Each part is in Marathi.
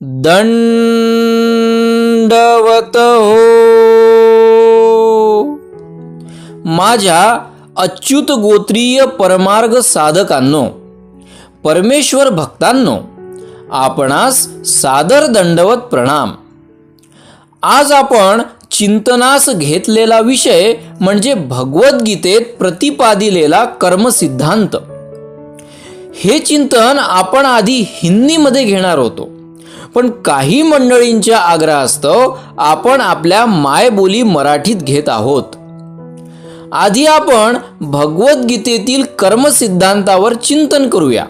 दंडवत हो माझ्या अच्युत गोत्रीय परमार्ग साधकांनो परमेश्वर भक्तांनो आपणास सादर दंडवत प्रणाम. आज आपण चिंतनास घेतलेला विषय म्हणजे भगवद्गीतेत प्रतिपादिलेला कर्मसिद्धांत. हे चिंतन आपण आधी हिंदीमध्ये घेणार होतो. पण काही मंडळींच्या आग्रहास्तव आपण आपल्या मायबोली मराठीत घेत आहोत. आधी आपण भगवद्गीतेतील कर्मसिद्धांतावर चिंतन करूया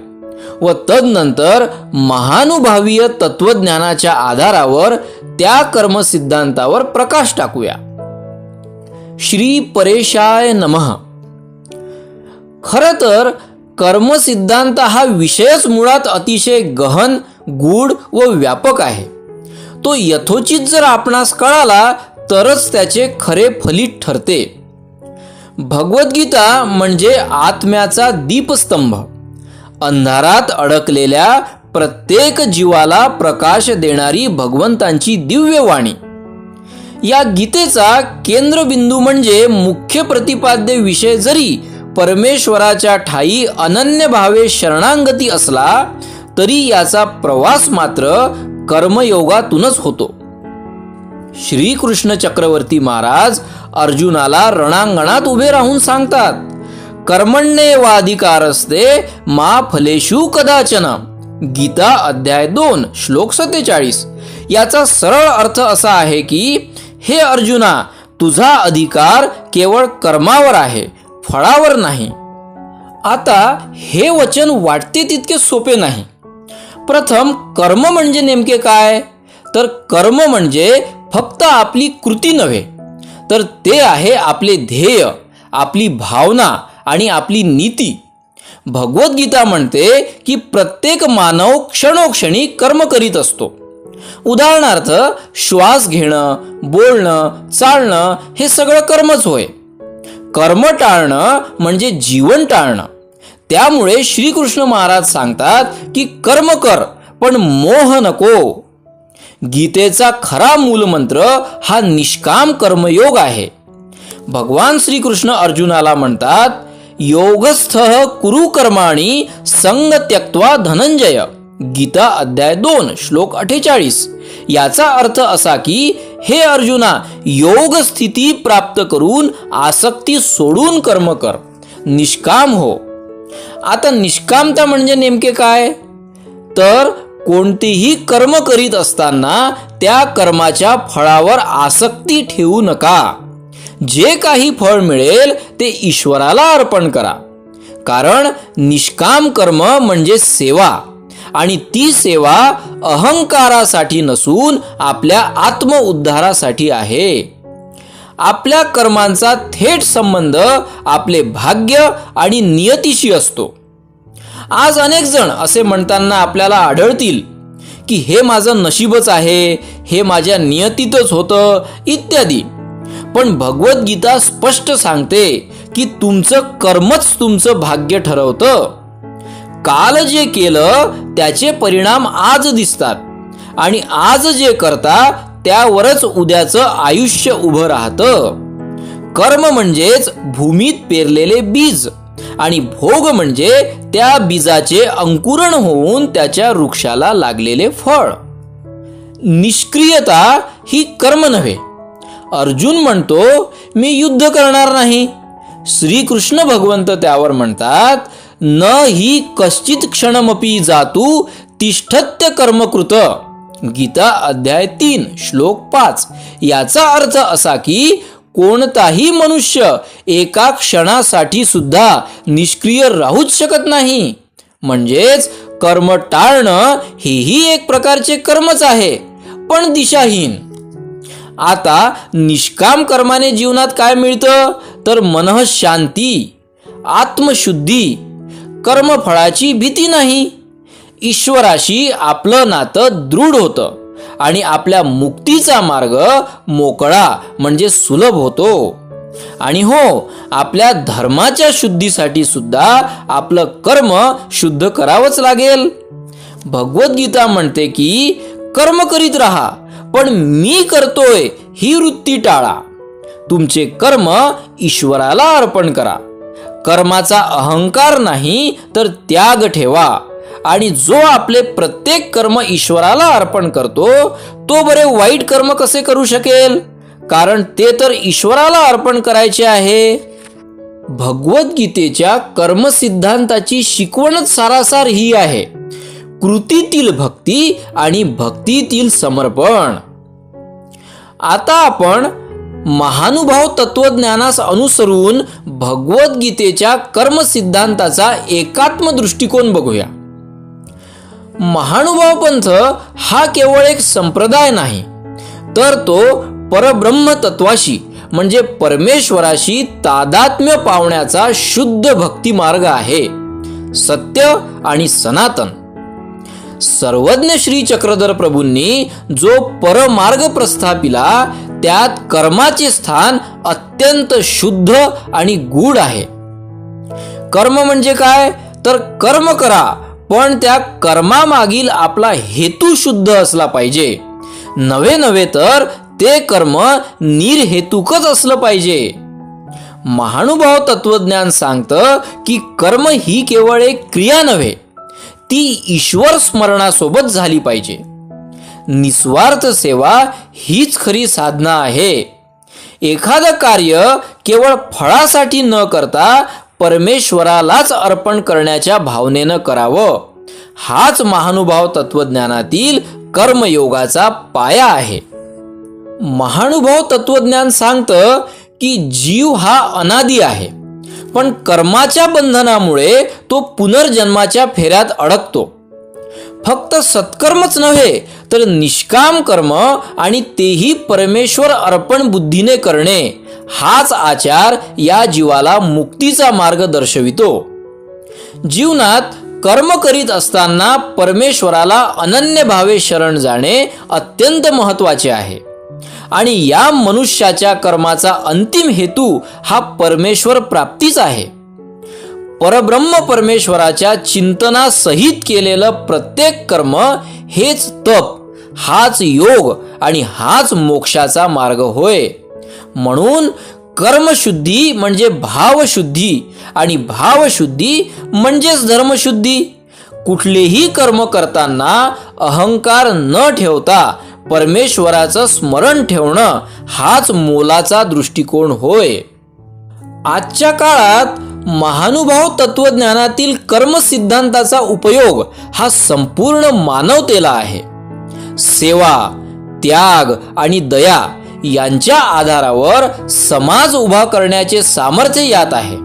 व तदनंतर महानुभावीय तत्वज्ञानाच्या आधारावर त्या कर्मसिद्धांतावर प्रकाश टाकूया. श्री परेशाय नमः. खर तर कर्मसिद्धांत हा विषयच मुळात अतिशय गहन गूढ व व्यापक आहे. तो यथोचित जर आपणास कळाला तरच त्याचे खरे फलित ठरते. भगवद्गीता म्हणजे आत्म्याचा दीपस्तंभ. अंधारात अडकलेल्या प्रत्येक जीवाला प्रकाश देणारी भगवंतांची दिव्य वाणी. या गीतेचा केंद्रबिंदू म्हणजे मुख्य प्रतिपाद्य विषय जरी परमेश्वराच्या ठाई अनन्य भावे शरणांगती असला तरी याचा प्रवास मात्र कर्मयोगातूनच होतो. श्रीकृष्ण चक्रवर्ती महाराज अर्जुनाला रणांगणात उभे राहून सांगतात कर्मण्येवाधिकारस्ते मा फलेशू कदाचन. गीता अध्याय दोन श्लोक सत्तेचाळीस. याचा सरळ अर्थ असा आहे की हे अर्जुना तुझा अधिकार केवळ कर्मावर आहे फळावर नाही. आता हे वचन वाटते तितके सोपे नाही. प्रथम कर्म म्हणजे नेमके काय? तर कर्म म्हणजे फक्त आपली कृती नव्हे तर ते आहे आपले ध्येय आपली भावना आणि आपली नीती. भगवद्गीता म्हणते की प्रत्येक मानव क्षणोक्षणी कर्म करीत असतो. उदाहरणार्थ श्वास घेणं बोलणं चालणं हे सगळं कर्मच होय. कर्म टाळणं म्हणजे जीवन टाळणं. त्यामुळे श्रीकृष्ण महाराज सांगतात की कर्म कर पण मोह नको. गीतेचा खरा मूलमंत्र हा निष्काम कर्मयोग आहे. भगवान श्रीकृष्ण अर्जुनाला म्हणतात योगस्थ कुरु कर्माणी संग त्यक्त्वा धनंजय. गीता अध्याय दोन श्लोक अठ्ठेचाळीस याचा अर्थ असा की हे अर्जुना योग स्थिती प्राप्त करून आसक्ती सोडून कर्म कर. निष्काम हो. आता निष्कामता म्हणजे नेमके काय? तर कोणतेही कर्म करीत असताना त्या कर्माच्या फळावर आसक्ती ठेवू नका. जे काही फळ मिळेल ते ईश्वराला अर्पण करा. कारण निष्काम कर्म म्हणजे सेवा. आणि ती सेवा अहंकारासाठी नसून आपल्या आत्मउद्धारासाठी आहे. आपल्या कर्मांचा थेट संबंध आपले भाग्य आणि नियतीशी असतो. आज अनेक जण असे म्हणताना आपल्याला आढळतील की हे माझं नशीबच आहे हे माझ्या नियतीतच होतं इत्यादी. पण भगवद्गीता स्पष्ट सांगते की तुमचं कर्मच तुमचं भाग्य ठरवतं. काल जे केलं त्याचे परिणाम आज दिसतात. आणि आज जे करता त्यावरच उद्याचं आयुष्य उभं राहतं. कर्म म्हणजेच भूमीत पेरलेले बीज आणि भोग म्हणजे त्या बीजाचे अंकुरण होऊन त्याच्या वृक्षाला लागलेले फळ. निष्क्रियता ही कर्म नव्हे. अर्जुन म्हणतो मी युद्ध करणार नाही. श्रीकृष्ण भगवंत त्यावर म्हणतात न ही कश्चित क्षणमपी जातू तिष्ठत्य कर्मकृत. गीता अध्याय तीन श्लोक पाच. याचा अर्थ असा की कोणताही मनुष्य एका क्षणासाठी सुद्धा निष्क्रिय राहूच शकत नाही. म्हणजेच कर्म टाळणं हेही एक प्रकारचे कर्मच आहे पण दिशाहीन. आता निष्काम कर्माने जीवनात काय मिळतं? तर मनः शांती आत्मशुद्धी कर्मफळाची भीती नाही. ईश्वराशी आपलं नातं दृढ होतं आणि आपल्या मुक्तीचा मार्ग मोकळा म्हणजे सुलभ होतो. आणि हो आपल्या धर्माच्या शुद्धीसाठी सुद्धा आपलं कर्म शुद्ध करावंच लागेल. भगवद्गीता म्हणते की कर्म करीत राहा पण मी करतोय ही वृत्ती टाळा. तुमचे कर्म ईश्वराला अर्पण करा. कर्माचा अहंकार नाही तर त्याग ठेवा. आणि जो आपले प्रत्येक कर्म ईश्वराला अर्पण करतो तो बरे वाईट कर्म कसे करू शकेल? कारण ते तर ईश्वराला अर्पण करायचे आहे. भगवद्गीतेच्या कर्मसिद्धांताची शिकवणच सारासार ही आहे. कृतीतील भक्ती आणि भक्तीतील समर्पण. आता आपण महानुभाव तत्वज्ञानास अनुसरून भगवद्गीतेच्या कर्मसिद्धांताचा एकात्म दृष्टिकोन बघूया. महानुभाव पंथ हा केवळ एक संप्रदाय नाही तर तो परब्रह्म तत्वाशी म्हणजे परमेश्वराशी तादात्म्य पावण्याचा शुद्ध भक्ती मार्ग आहे सत्य आणि सनातन. सर्वज्ञ श्री चक्रधर प्रभूंनी जो परमार्ग प्रस्थापिला त्यात कर्माचे स्थान अत्यंत शुद्ध आणि गूढ आहे. कर्म म्हणजे काय? तर कर्म करा पण त्या कर्मामागील आपला हेतू शुद्ध असला पाहिजे. नव्हे नव्हे तर ते कर्म निर्हेतुकच असलं पाहिजे. महानुभाव तत्वज्ञान सांगतं की कर्म ही केवळ एक क्रिया नव्हे ती ईश्वर स्मरणासोबत झाली पाहिजे. निस्वार्थ सेवा हीच खरी साधना आहे. एखादं कार्य केवळ फळासाठी न करता परमेश्वरालाच अर्पण करण्याच्या भावनेनं करावं. हाच महानुभाव तत्वज्ञानातील कर्मयोगाचा पाया आहे. महानुभाव तत्वज्ञान सांगतं की जीव हा अनादी आहे. पण कर्माच्या बंधनामुळे तो पुनर्जन्माच्या फेऱ्यात अडकतो. फक्त सत्कर्मच नव्हे तर निष्काम कर्म आणि तेही परमेश्वर अर्पण बुद्धीने करणे हाच आचार या जीवाला मुक्तीचा मार्ग दर्शवितो. जीवनात कर्म करीत असताना परमेश्वराला अनन्य भावे शरण जाणे अत्यंत महत्त्वाचे आहे. आणि या मनुष्याच्या कर्माचा अंतिम हेतू हा परमेश्वर प्राप्तीच आहे. परब्रह्म परमेश्वराच्या चिंतनासहित केलेलं प्रत्येक कर्म हेच तप हाच योग आणि हाच मोक्षाचा मार्ग होय. म्हणून कर्मशुद्धी म्हणजे भावशुद्धी आणि भावशुद्धी म्हणजेच धर्मशुद्धी. कुठलेही कर्म करताना अहंकार न ठेवता परमेश्वराचं स्मरण ठेवणं हाच मोलाचा दृष्टिकोन होय. आजच्या काळात महानुभाव तत्वज्ञानातील कर्मसिद्धांताचा उपयोग हा संपूर्ण मानवतेला आहे. सेवा त्याग आणि दया यांच्या आधारावर समाज उभा करण्याचे सामर्थ्य यात आहे.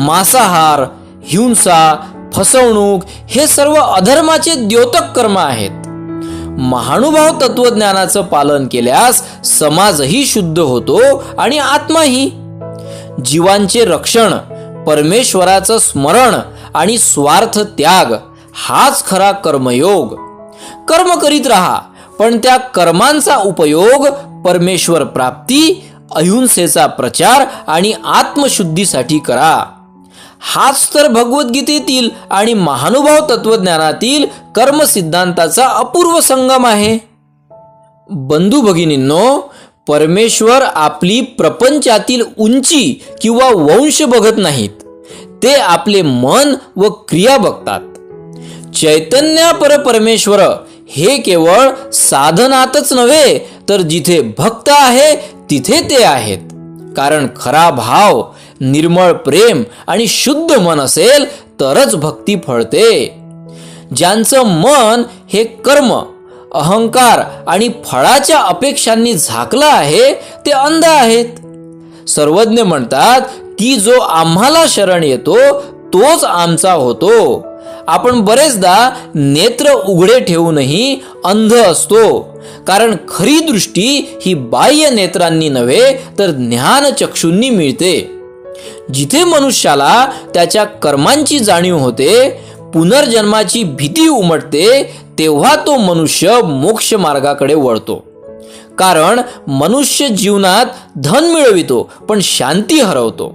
मांसाहार हिंसा फसवणूक हे सर्व अधर्माचे द्योतक कर्म आहेत. महानुभाव तत्वज्ञानाचं पालन केल्यास समाजही शुद्ध होतो आणि आत्माही. जीवांचे रक्षण परमेश्वराचं स्मरण आणि स्वार्थ त्याग हाच खरा कर्मयोग. कर्म करीत राहा पण त्या कर्मांचा उपयोग परमेश्वर प्राप्ती अहिंसेचा प्रचार आणि आत्मशुद्धीसाठी करा. हाच तर भगवद्गीतेतील आणि महानुभाव तत्वज्ञानातील कर्मसिद्धांताचा अपूर्व संगम आहे. बंधू भगिनींनो परमेश्वर आपली प्रपंचातील उंची किंवा वंश बघत नाहीत. ते आपले मन व क्रिया बघतात. चैतन्यापर परमेश्वर हे केवळ साधनातच नव्हे तर जिथे भक्त आहे तिथे ते आहेत. कारण खरा भाव निर्मळ प्रेम आणि शुद्ध मन असेल तरच भक्ती फळते. ज्यांचं मन हे कर्म अहंकार आणि फळाच्या अपेक्षांनी झाकलं आहे ते अंध आहेत. सर्वज्ञ म्हणतात की जो आम्हाला शरण येतो तोच आमचा होतो. आपण बरेचदा नेत्र उघडे ठेवूनही अंध असतो. कारण खरी दृष्टी ही बाह्य नेत्रांनी नव्हे तर ज्ञानचक्षूंनी मिळते. जिथे मनुष्याला त्याच्या कर्मांची जाणीव होते पुनर्जन्माची भीती उमटते तेव्हा तो मनुष्य मोक्ष मार्गाकडे वळतो. कारण मनुष्य जीवनात धन मिळवितो पण शांती हरवतो.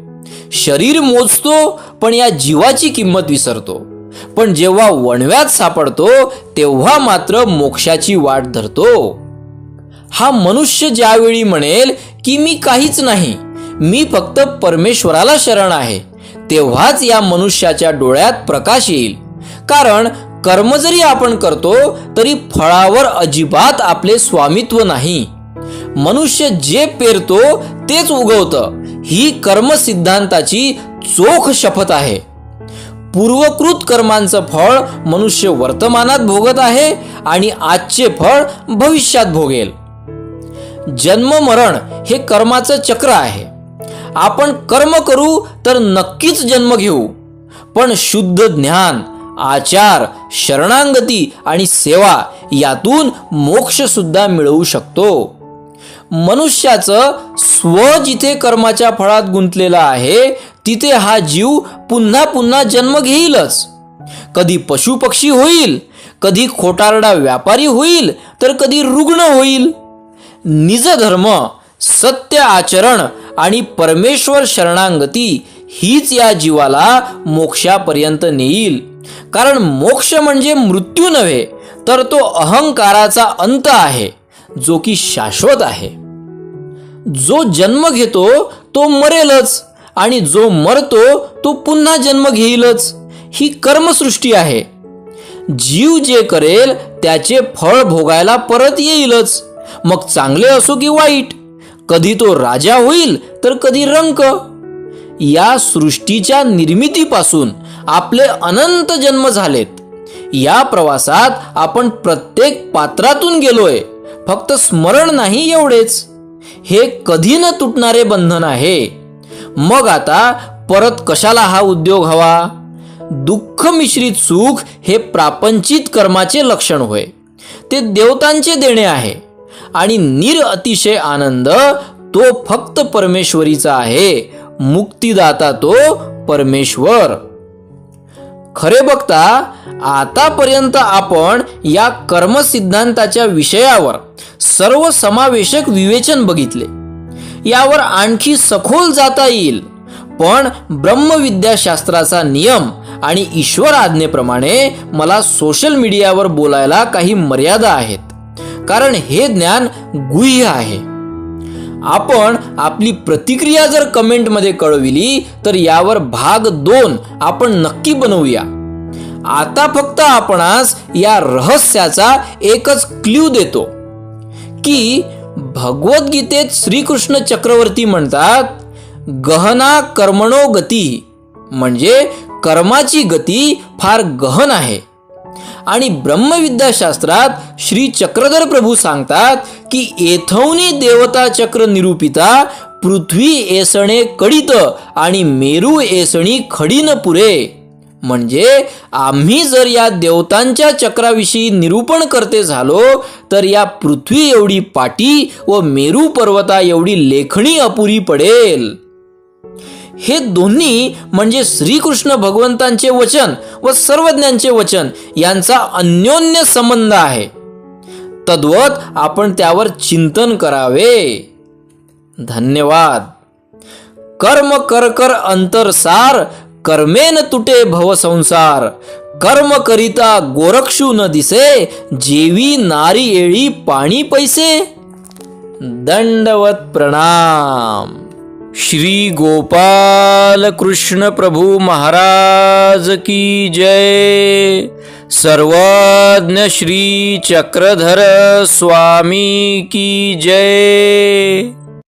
शरीर मोजतो पण या जीवाची किंमत विसरतो. पण जेव्हा वणव्यात सापडतो तेव्हा मात्र मोक्षाची वाट धरतो. हा मनुष्य ज्यावेळी म्हणेल की मी काहीच नाही मी फक्त परमेश्वराला शरण आहे तेव्हाच या मनुष्याच्या डोळ्यात प्रकाश येईल. कारण कर्म जरी आपण करतो तरी फळावर अजिबात आपले स्वामित्व नाही. मनुष्य जे पेरतो तेच उगवतं. ही कर्म सिद्धांताची चोख शपथ आहे. पूर्वकृत कर्मांचं फळ मनुष्य वर्तमानात भोगत आहे आणि आजचे फळ भविष्यात भोगेल. जन्म मरण हे कर्माचं चक्र आहे. आपण कर्म करू तर नक्कीच जन्म घेऊ. पण शुद्ध ज्ञान आचार शरणांगती आणि सेवा यातून मोक्ष सुद्धा मिळवू शकतो. मनुष्याचं स्व जिथे कर्माच्या फळात गुंतलेला आहे तिथे हा जीव पुन्हा पुन्हा जन्म घेईलच. कधी पशुपक्षी होईल कधी खोटारडा व्यापारी होईल तर कधी रुग्ण होईल. निजधर्म सत्य आचरण आणि परमेश्वर शरणांगती हीच या जीवाला मोक्षापर्यंत नेईल. कारण मोक्ष म्हणजे मृत्यू नव्हे तर तो अहंकाराचा अंत आहे जो की शाश्वत आहे. जो जन्म घेतो तो मरेलच आणि जो मरतो तो पुन्हा जन्म घेईलच. ही कर्मसृष्टी आहे. जीव जे करेल त्याचे फळ भोगायला परत येईलच. मग चांगले असो की वाईट कधी तो राजा होईल तर कधी रंक. या सृष्टीच्या निर्मितीपासून आपले अनंत जन्म झालेत. या प्रवासात आपण प्रत्येक पात्रातून गेलोय. फक्त स्मरण नाही एवढेच. हे कधी न तुटणारे बंधन आहे. मग आता परत कशाला हा उद्योग हवा? दुःख मिश्रित सुख हे प्रापंचित कर्माचे लक्षण होय. ते देवतांचे देणे आहे. आणि निर अतिशय आनंद तो फक्त परमेश्वरीचा आहे. मुक्तिदाता तो परमेश्वर. खरे बघता आतापर्यंत आपण या कर्मसिद्धांताच्या विषयावर सर्व समावेशक विवेचन बघितले. यावर आणखी सखोल जाता येईल पण ब्रह्मविद्याशास्त्राचा नियम आणि ईश्वर आज्ञेप्रमाणे मला सोशल मीडियावर बोलायला काही मर्यादा आहेत. कारण हे ज्ञान गुह्य आहे. आपण आपली प्रतिक्रिया जर कमेंटमध्ये कळविली तर यावर भाग दोन आपण नक्की बनवूया. आता फक्त आपणास या रहस्याचा एकच क्ल्यू देतो की भगवद्गीतेत श्रीकृष्ण चक्रवर्ती म्हणतात गहना कर्मणो गती म्हणजे कर्माची गती फार गहन आहे. आणि ब्रह्मविद्याशास्त्रात श्री चक्रधर प्रभू सांगतात की येथवनी देवता चक्र निरूपिता पृथ्वी एसणे कडित आणि मेरू एसणी खडीन पुरे. म्हणजे आम्ही जर या देवतांच्या चक्राविषयी निरूपण करते झालो तर या पृथ्वी एवढी पाटी व मेरू पर्वता एवढी लेखणी अपुरी पडेल. हे दोन्ही म्हणजे श्रीकृष्ण भगवंतांचे वचन व सर्वज्ञांचे वचन यांचा अन्योन्य संबंध आहे. तद्वत आपण त्यावर चिंतन करावे. धन्यवाद. कर्म कर कर अंतरसार कर्मेन तुटे भवसंसार कर्म करिता गोरक्षू न दिसे जेवी नारी येळी पाणी पैसे. दंडवत प्रणाम. श्री गोपाल कृष्ण प्रभु महाराज की जय। सर्वज्ञ श्री चक्रधर स्वामी की जय।